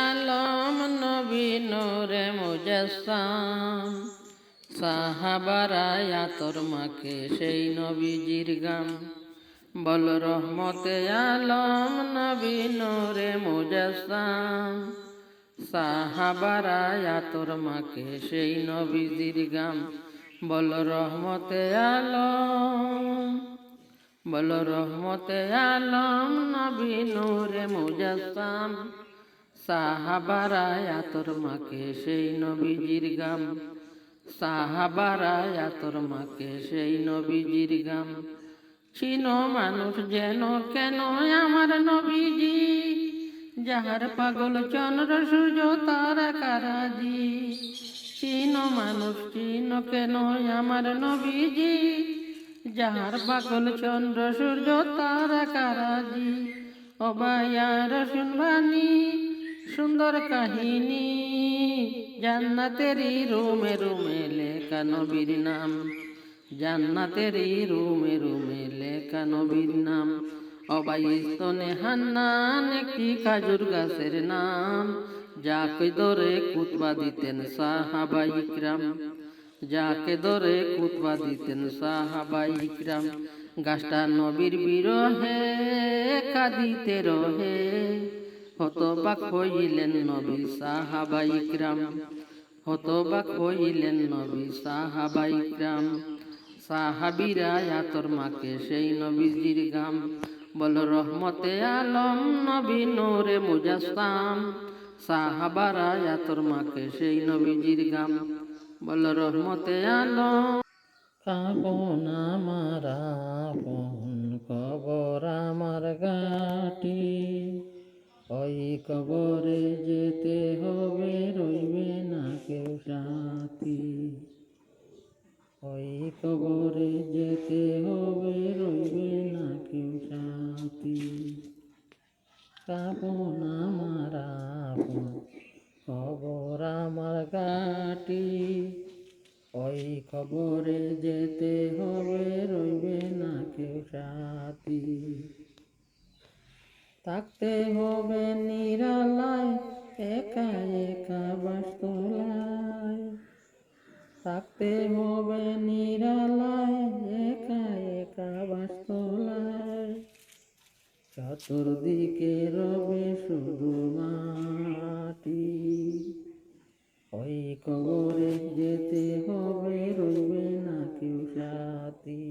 আলম নবী নূরে মুজাসসাম সাহাবারায় তোর মাকে সেই নবীজির গাম। বল রহমতে আলম নবী নূরে মুজাসসাম সাহাবারায় তোর মাকে সেই নবীজির গাম। বল রহমতে আলম, বল রহমতে আলম নবী নূরে মুজাসসাম। সাহাবারায় তোর মাকে সেই নবীজির গাম। সাহাবারায় তোর মাকে সেই নবীজির গাম। ছিল মানুষ যেন কেন আমার নবীজি? যাহার পাগল চন্দ্র সূর্য তারা কারাজি। চিন মানুষ চিন কেন আমার নবীজি? যাহার পাগল চন্দ্র সূর্য তারা কারাজি। অবায়ার শুনবানি সুন্দর কাহিনী, জান্নাতেরই রুমে রুমে লেখা নবীর নাম। জান্নাতেরই রুমে রুমে লেখা নবীর নাম। অবাইস্তনে হান্নান একটি কাজুর গাছের নাম। যাকে ধরে কুতবা দিতেন সাহাবাই ইকরাম। যাকে ধরে কুতবা দিতেন সাহাবাই ইকরাম। গাছটা নবীর বিরহে, কাঁদিতে রহে। হতবাক হইলেন নবী সাহাবাই ইকরাম। হতবাক হইলেন নবী সাহাবাই ইকরাম। সাহাবিরা তোর মাকে সেই নবীজির গাম বল, রহমতে আলম নবী নূরে মুজাসসাম। সাহাবারা তোর মাকে সেই নবীজির গাম বল, রহমতে আলম। কাবন আমার কবর আমার গাটি। ওই কবরে যেতে হবে, রইবে না কেউ সাথী। ওই কবরে যেতে হবে, রইবে না কেউ সাথী। কাবন আমার আপন কবর আমার গাটি ওই খবরে বাস্তলায় থাকতে হবে নিরালায়, একা একা বাস্তলায় চতুর্দিকে রবে শুধু মাটি। ওই কবরে যেতে হবে রইবে না কেউ সাথী।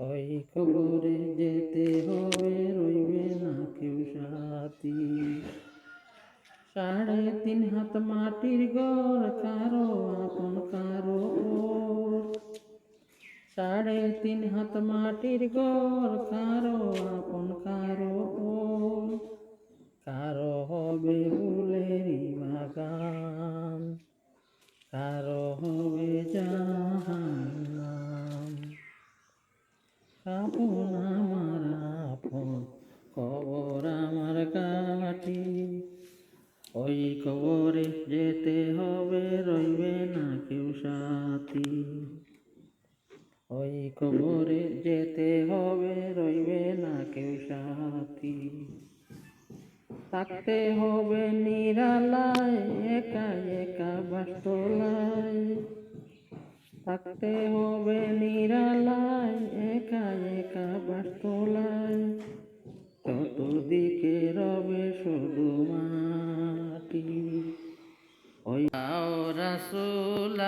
ওই কবরে যেতে হবে রইবে না কেউ সাথী। সাড়ে তিন হাত মাটির ঘর কারও আপন, কারও। সাড়ে তিন হাত মাটির ঘর কারও আপন, কারও। কারও হবে ফুলেরই বাগান কবরে যেতে হবে, রইবে না কেউ সাথী। থাকতে হবে নিরালায়, একা একা বাস্তলায়। থাকতে হবে নিরালায়, একা একা বাস্তলায়। চতুর্দিকে রবে শুধু মাটি। ওই রাসুল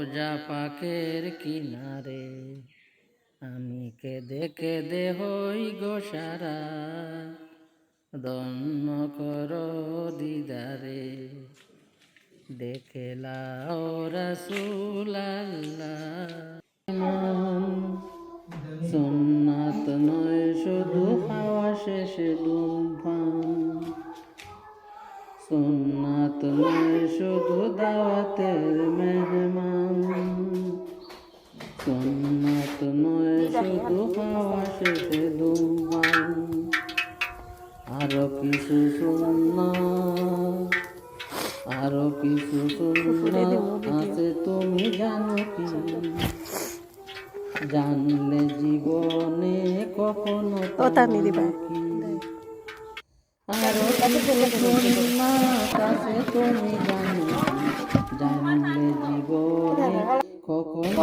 রোজা পাকের কিনারে। আমি কেঁদে কেঁদে হই গো সারা। দন্ন কর দিদারে। দেখেলাও রসুল সুন্নাত নয়, শুধু হাওয়া শেষে দুমফান সুন্নাত নয়, শুধু দাওয়াতের মেহমান সুন্নাত দুমফান আরও কিছু সুন্নাত আরও কিছু সুন্নাত আছে তুমি জানো কি জানলে জীবনে কখনো ভাই। কি না কাছে তুমি জানো জানলে জীবনে কখনো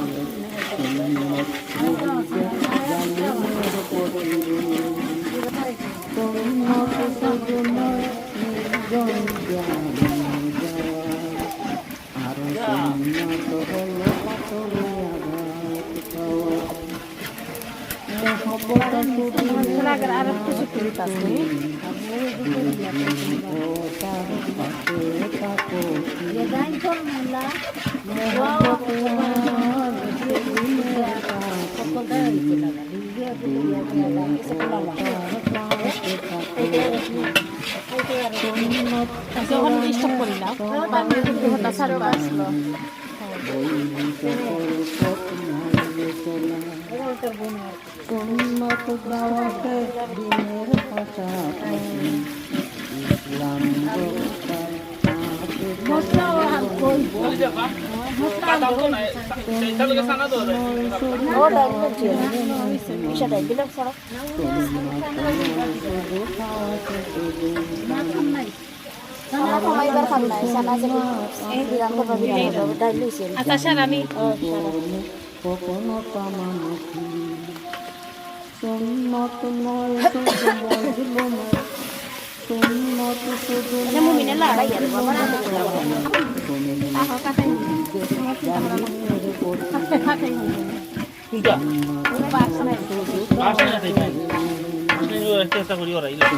যখন স্টপ করি ঘণ্টা সাড়ে আসলো সুন্নত দাওয়াতে দিনের পাশাপাশি ইসলাম আচ্ছা স্যার আমি কখনো কামানো সুন্নত নয় শুধু মজলুম সুন্নত শুধু এটা মুমিনের লড়াই আর বাবা না চেষ্টা করি ওরাই আরও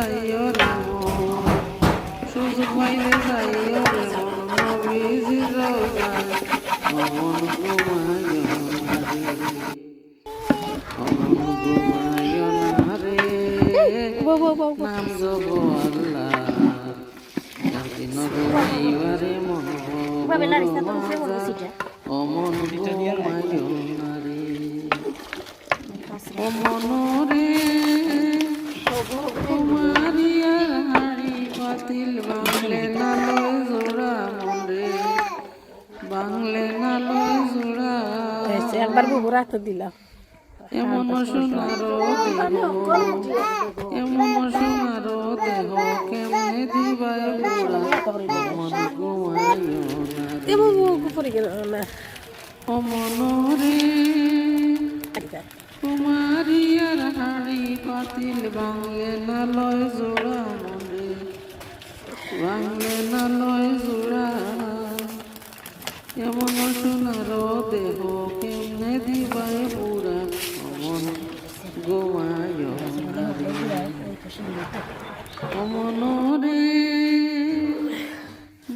যাইও রে মন সুযোগ পাইলে যাইও রে মন নবীজি রোজায় অমন ঘুমায় অমন ঘুমায় না রে নাম জপ আল্লাহ একদিন ঘুমাইবারে মন অমন ঘুমায় না রে অমন রে একবার বুবুরা তো দিলাম। এমন সোনার দেহ। এমন সোনার দেহ। কেমনে দিবায় বুড়া মন ঘুমায় না রে। এমন পরে গেল না অমন রে কুমারিয়ার হাড়ি পাতিল বাংলে না লয় জোড়া মনে। ভাঙলে না লয় জোড়া। এমন সোনার দেহ। কেমনে পুরা অমন গোমায় অমন রে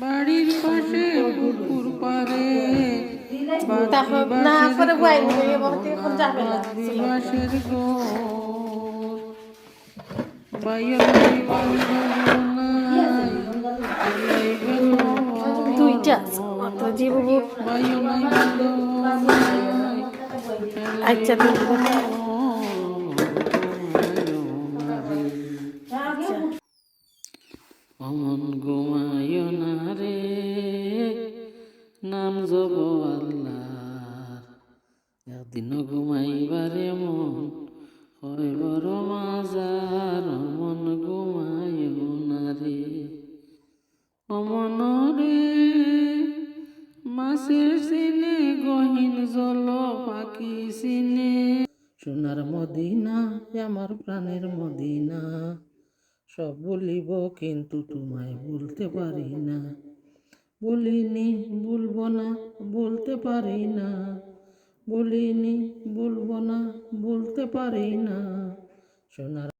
বাড়ির পাশে পুকুর পারে বাসের গো দুইটা অত আচ্ছা অমন ঘুমায় না রে, নাম জব আল্লাহ। একদিন ঘুমাইবারে মন, হয় বড় মাজার, অমন ঘুমায় না রে। অমন রে মাছের সিনে জল সোনার মদিনা, আমার প্রাণের মদিনা। সব বলিব কিন্তু তোমায় বলতে পারি না। বলিনি বলব না বলতে পারি না। বলিনি বলব না বলতে পারি না। সোনার